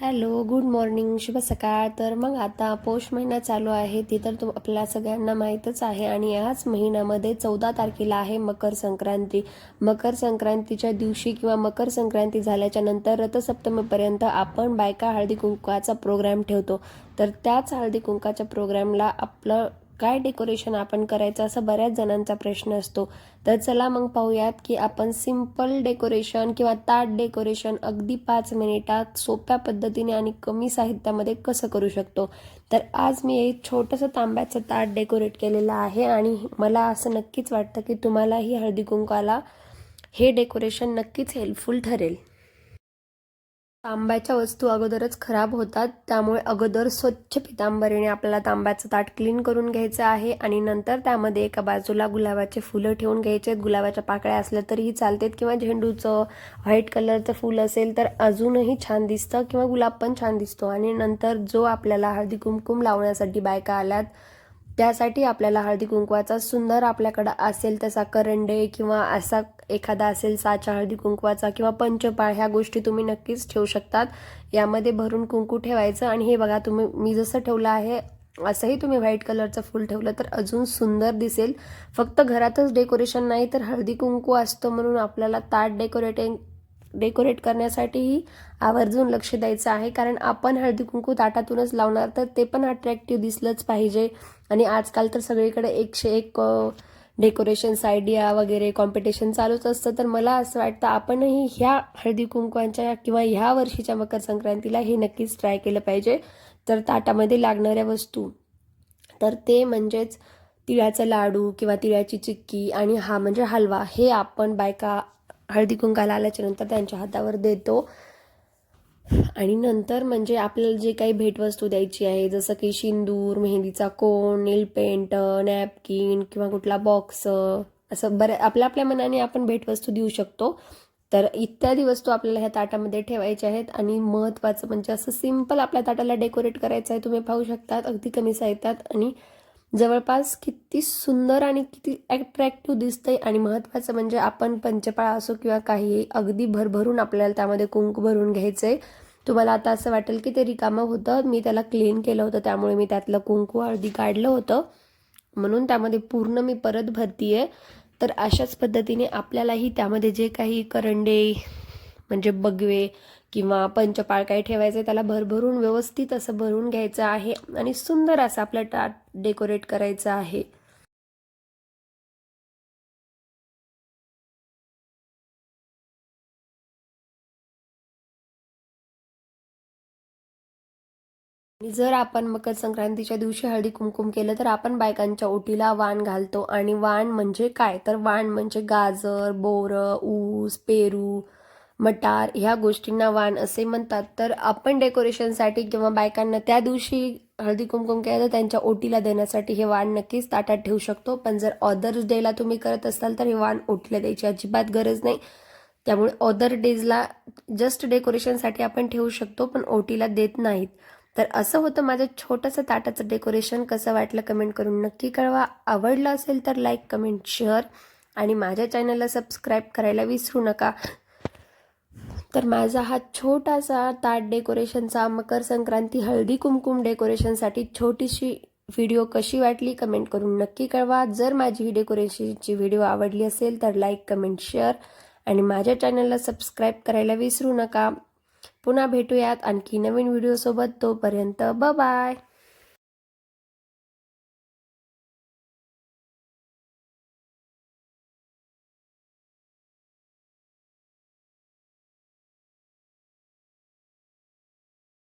Hello good morning शुभ सकाळ. तर मग आता पौष महिना चालू आहे ती तर तुम आपल्या सगळ्यांना माहीतच आहे आणि याच महिन्यामध्ये चौदा तारखेला आहे मकर संक्रांती. मकर संक्रांतीच्या दिवशी किंवा मकर संक्रांती झाल्याच्यानंतर रथसप्तमीपर्यंत आपण बायका हळदी कुंकवाचा प्रोग्राम ठेवतो. तर त्याच हळदी कुंकाच्या प्रोग्रामला आपलं काय डेकोरेशन आपण करायचं असं बऱ्याच जणांचा प्रश्न असतो. तर चला मग पाहूयात की आपण सिंपल डेकोरेशन किंवा ताट डेकोरेशन अगदी पाच मिनिटात सोप्या पद्धतीने आणि कमी साहित्यामध्ये कसं करू शकतो? तर आज मी एक छोटंसं तांब्याचं ताट डेकोरेट केलेलं आहे आणि मला असं नक्कीच वाटतं की तुम्हालाही हळदी कुंकाला हे डेकोरेशन नक्कीच हेल्पफुल ठरेल. तांब्याच्या वस्तू अगोदरच खराब होतात त्यामुळे अगोदर स्वच्छ पितांबरीने आपल्याला तांब्याचं ताट क्लीन करून घ्यायचं आहे आणि नंतर त्यामध्ये एका बाजूला गुलाबाचे फुलं ठेवून घ्यायचे. गुलाबाच्या पाकळ्या असल्या तरीही चालतात किंवा झेंडूचं व्हाईट कलरचं फुल असेल तर अजूनही छान दिसतं किंवा गुलाब पण छान दिसतो. आणि नंतर जो आपल्याला हळदी कुमकुम लावण्यासाठी बायका आल्यात त्यासाठी आपल्याला हळदी कुंकवाचा सुंदर आपल्याकडं असेल तसा करंडे किंवा असा एखादा असेल साचा हळदी कुंकवाचा किंवा पंचपाळ ह्या गोष्टी तुम्ही नक्कीच ठेवू शकतात. यामध्ये भरून कुंकू ठेवायचं आणि हे बघा तुम्ही मी जसं ठेवलं आहे असंही तुम्ही व्हाईट कलरचं फुल ठेवलं तर अजून सुंदर दिसेल. फक्त घरातच डेकोरेशन नाही तर हळदी कुंकू असतं म्हणून आपल्याला ताट डेकोरेटिंग डेकोरेट करण्यासाठीही आवर्जून लक्ष द्यायचं आहे. कारण आपण हळदी कुंकू ताटातूनच लावणार तर ते पण अट्रॅक्टिव्ह दिसलंच पाहिजे. आणि आजकाल तर सगळीकडे एकशे एक डेकोरेशन्स आयडिया वगैरे कॉम्पिटिशन चालूच असतं. तर मला असं वाटतं आपणही ह्या हळदी कुंकवांच्या किंवा ह्या वर्षीच्या मकर संक्रांतीला हे नक्कीच ट्राय केलं पाहिजे. तर ताटामध्ये लागणाऱ्या वस्तू. तर ते म्हणजेच तिळाचा लाडू किंवा तिळाची चिक्की आणि हा म्हणजे हलवा हे आपण बायका हळदी कुंकाला आल्याच्यानंतर त्यांच्या हातावर देतो. आणि नंतर म्हणजे आपल्याला जे काही भेटवस्तू द्यायची आहे जसं की शिंदूर मेहंदीचा कोण नेल पेंट नॅपकिन किंवा कुठला बॉक्स असं बऱ्या आपल्या आपल्या मनाने आपण भेटवस्तू देऊ शकतो. तर इत्यादी वस्तू आपल्याला ह्या ताटामध्ये ठेवायच्या आहेत. आणि महत्त्वाचं म्हणजे असं सिंपल आपल्या ताटाला डेकोरेट करायचं आहे तुम्ही पाहू शकतात अगदी कमी साहित्यात आणि जवळपास किती सुंदर आणि किती ॲट्रॅक्टिव्ह दिसतंय आणि महत्त्वाचं म्हणजे आपण पंचपाळा असो किंवा काही अगदी भरभरून आपल्याला त्यामध्ये कुंकू भरून घ्यायचं आहे तुम्हाला आता असं वाटेल की ते रिकामं होतं. मी त्याला क्लीन केलं होतं त्यामुळे मी त्यातलं कुंकू हळदी काढलं होतं. म्हणून त्यामध्ये पूर्ण मी परत भरती आहे तर अशाच पद्धतीने आपल्यालाही त्यामध्ये जे काही करंडे म्हणजे बगवे किंवा पंचपाळ काही ठेवायचं त्याला भरभरून व्यवस्थित असं भरून घ्यायचं आहे आणि सुंदर असं आपलं टाट डेकोरेट करायचं आहे. आणि जर आपण मकर संक्रांतीच्या दिवशी हळदी कुमकुम केलं तर आपण बायकांच्या ओटीला वाण घालतो. आणि वाण म्हणजे काय? तर वाण म्हणजे गाजर बोरं ऊस पेरू मटार ह्या गोष्टींना वाण असे म्हणतात. तर आपण डेकोरेशनसाठी किंवा बायकांना त्या दिवशी हळदी कुंकुम केलं तर त्यांच्या ओटीला देण्यासाठी हे वाण नक्कीच ताटात ठेवू शकतो. पण जर ऑदर्स डेला तुम्ही करत असाल तर हे वाण ओटीला द्यायची अजिबात गरज नाही. त्यामुळे ऑदर डेजला जस्ट डेकोरेशनसाठी आपण ठेवू शकतो पण ओटीला देत नाहीत. तर असं होतं माझं छोटंसं ताटाचं डेकोरेशन कसं वाटलं कमेंट करून नक्की कळवा. आवडलं असेल तर लाईक कमेंट शेअर आणि माझ्या चॅनलला सबस्क्राईब करायला विसरू नका. तर माझा हा छोटासा ताट डेकोरेशनचा मकर संक्रांती हळदी कुमकुम डेकोरेशनसाठी छोटीशी व्हिडिओ कशी वाटली कमेंट करून नक्की कळवा. जर माझी ही डेकोरेशनची व्हिडिओ आवडली असेल तर लाईक कमेंट शेअर आणि माझ्या चॅनलला सबस्क्राईब करायला विसरू नका. पुन्हा भेटूयात आणखी नवीन व्हिडिओसोबत तोपर्यंत ब बाय